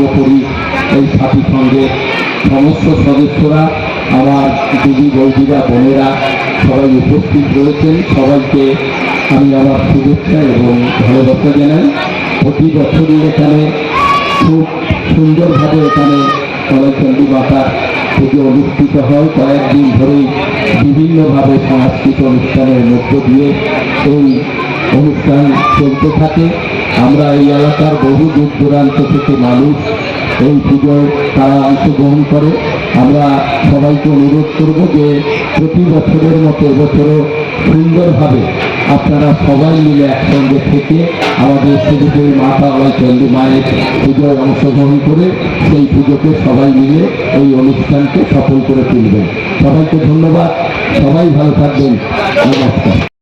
সর্বোপরি এই সাথী সঙ্গের সমস্ত সদস্যরা, আমার দিদি, বৌদিরা, বোনেরা সবাই উপস্থিত রয়েছেন। সবাইকে আমি আমার শুভেচ্ছা এবং ভালোবাসা জানাই। প্রতি বছরই এখানে খুব সুন্দরভাবে এখানে কলাচন্ডী মাতার পুজো অনুষ্ঠিত হয়। কয়েকদিন ধরেই বিভিন্নভাবে সাংস্কৃতিক অনুষ্ঠানের মধ্য দিয়ে এই অনুষ্ঠান চলতে থাকে। আমরা এই এলাকার বহু দূর দূরান্ত থেকে মানুষ এই পুজোয় তারা অংশগ্রহণ করে। আমরা সবাইকে অনুরোধ করব যে প্রতি বছরের মতো এবছরও সুন্দরভাবে আপনারা সবাই মিলে একসঙ্গে থেকে আমাদের শিলিগুড়ি মাতা চন্ডী মায়ের পুজোয় অংশগ্রহণ করে সেই পুজোকে সবাই মিলে এই অনুষ্ঠানকে সফল করে তুলবেন। সবাইকে ধন্যবাদ। সবাই ভালো থাকবেন। নমস্কার।